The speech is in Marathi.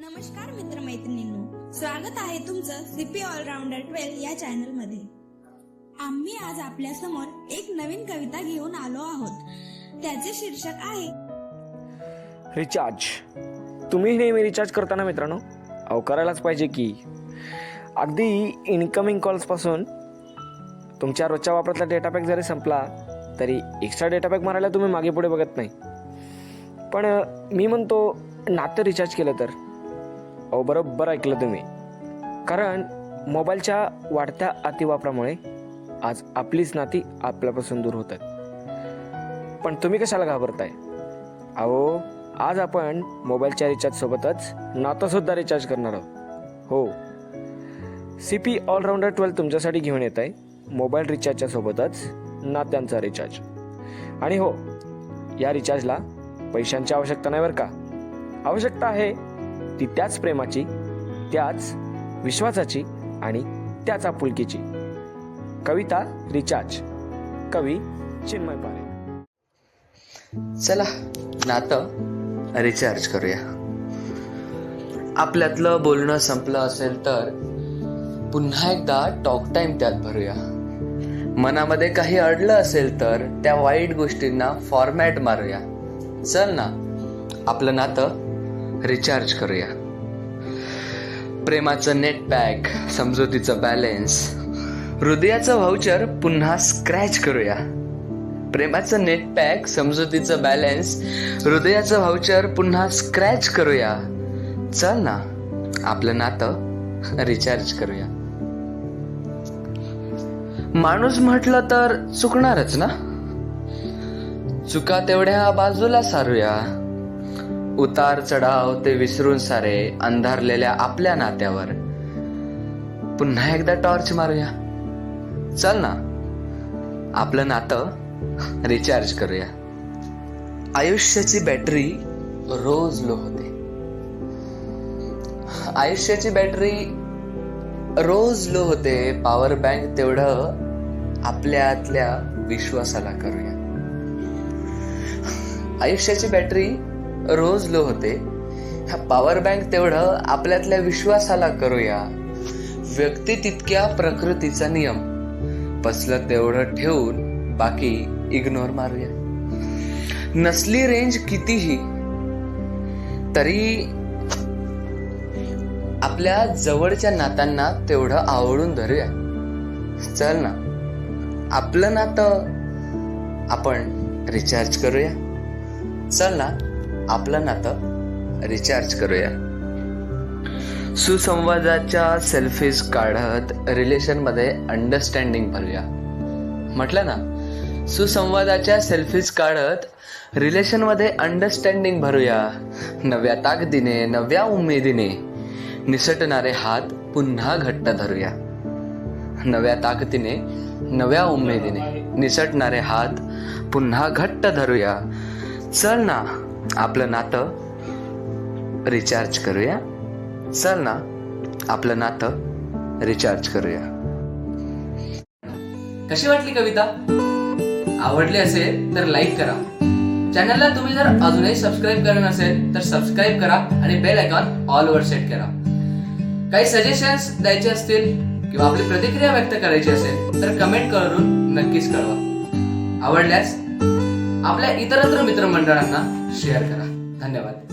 नमस्कार मित्रमैत्रिणींनो स्वागत आहे तुमचं सीपी ऑलराऊंडर ट्वेल्व या चॅनलमध्ये आम्ही आज आपल्यासमोर एक नवीन कविता घेऊन आलो आहोत. त्याचे शीर्षक आहे रिचार्ज तुम्ही नेहमी रिचार्ज करताना मित्रांनो अहो करायलाच पाहिजे की अगदी इनकमिंग कॉल्सपासून तुमच्या रोजच्या वापरातला डेटा पॅक जरी संपला तरी एक्स्ट्रा डेटा पॅक मारायला तुम्ही मागे पुढे बघत नाही. पण मी म्हणतो नातं रिचार्ज केलं तर. अहो बरोबर ऐकलं तुम्ही. कारण मोबाईलच्या वाढत्या अतिवापरामुळे आज आपलीच नाती आपल्यापासून दूर होत आहेत पण तुम्ही कशाला घाबरताय? अहो आज आपण मोबाईलच्या रिचार्ज सोबतच रिचार्ज करणार आहोत. हो. सी पी ऑलराऊंडर ट्वेल्व तुमच्यासाठी घेऊन येत आहे. मोबाईल रिचार्जच्या सोबतच नात्यांचा रिचार्ज आणि हो या रिचार्जला पैशांची आवश्यकता नाही बरं का? आवश्यकता आहे. ती त्याच प्रेमाची त्याच विश्वासाची आणि त्याच आपुलकीची. कविता रिचार्ज. कवी चिन्मय पारे. चला नातं रिचार्ज करूया. आपल्यातलं बोलणं संपलं असेल तर पुन्हा एकदा टॉक टाइम त्यात भरूया. मनामध्ये काही अडलं असेल तर त्या वाईट गोष्टींना फॉर्मॅट मारूया. चल ना आपलं नातं रिचार्ज करूया. प्रेमाचं नेट पॅक समजुतीचं बॅलेन्स हृदयाचं व्हाउचर पुन्हा स्क्रॅच करूया. प्रेमाचं नेट पॅक समजुतीचं बॅलन्स हृदयाचं व्हाउचर पुन्हा स्क्रॅच करूया. चल ना आपलं नातं रिचार्ज करूया. माणूस म्हटलं तर चुकणारच ना? चुका तेवढ्या बाजूला सारूया. उतार चढाव ते विसरून सारे अंधारलेल्या आपल्या नात्यावर. पुन्हा एकदा टॉर्च मारूया. चल ना. आपलं नातं रिचार्ज करूया. आयुष्याची बॅटरी रोज लो होते. आयुष्याची बॅटरी रोज लो होते. पॉवर बँक तेवढं आपल्यातल्या विश्वासाला करूया. आयुष्याची बॅटरी रोज लो होते. ह्या पॉवर बँक तेवढं आपल्यातल्या विश्वासाला करूया. व्यक्ती तितक्या प्रकृतीचा नियम. पसलं तेवढं ठेवून बाकी इग्नोर मारूया. नसली रेंज कितीही तरी आपल्या जवळच्या नात्यांना तेवढं आवडून धरूया. चल ना आपलं नातं आपण रिचार्ज करूया. चल ना. आपलं नातं रिचार्ज करूया. सुसंवादाच्या सेल्फीज काढत रिलेशनमध्ये अंडरस्टँडिंग भरूया. म्हटलं ना सुसंवादाच्या सेल्फीज काढत रिलेशनमध्ये अंडरस्टँडिंग भरूया. नव्या ताकदीने नव्या उमेदीने निसटणारे हात पुन्हा घट्ट धरूया. नव्या ताकदीने नव्या उमेदीने निसटणारे हात पुन्हा घट्ट धरूया. चल ना आपलं नातं रिचार्ज करूया. चल ना आपलं नातं रिचार्ज करूया. कशी वाटली कविता? आवडली असेल तर लाईक करा. चॅनलला तुम्ही जर अजूनही सबस्क्राईब करत नसेल तर सबस्क्राईब करा आणि बेल आयकॉन ऑल वर सेट करा. काही सजेशन्स द्यायचे असतील किंवा आपली प्रतिक्रिया व्यक्त करायची असेल तर कमेंट करून नक्कीच कळवा. आवडल्यास आपल्या इतरत्र मित्रमंडळांना शेअर करा. धन्यवाद.